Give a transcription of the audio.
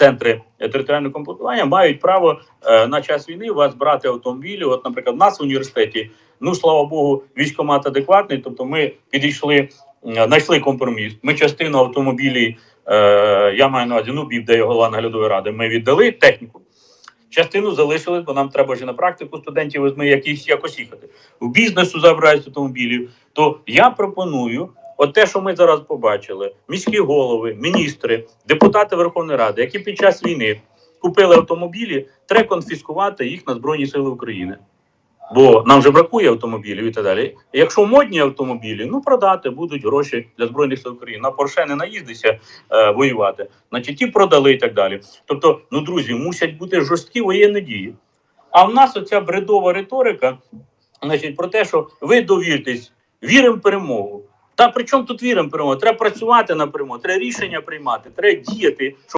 центри територіального комплектування мають право е, на час війни вас брати автомобілі. От, наприклад, в нас в університеті, ну слава Богу, військкомат адекватний. Тобто, ми підійшли, е, знайшли компроміс. Ми частину автомобілів, е, я маю на увазі, ну біб, де голова наглядової ради, ми віддали техніку. Частину залишили, бо нам треба вже на практику студентів якісь якось їхати. В бізнесу забирають автомобілів. То я пропоную, от те, що ми зараз побачили, міські голови, міністри, депутати Верховної Ради, які під час війни купили автомобілі, треба конфіскувати їх на Збройні Сили України. Бо нам вже бракує автомобілів і так далі. Якщо модні автомобілі, ну продати будуть гроші для збройних сил України. На Порше не наїздися е, воювати. Значить, ті продали і так далі. Тобто, ну друзі, мусять бути жорсткі воєнні дії. А в нас оця бредова риторика, значить, про те, що ви довіртесь, віримо в перемогу. Та при чому тут віримо в? Треба працювати на перемогу, треба рішення приймати, треба діяти.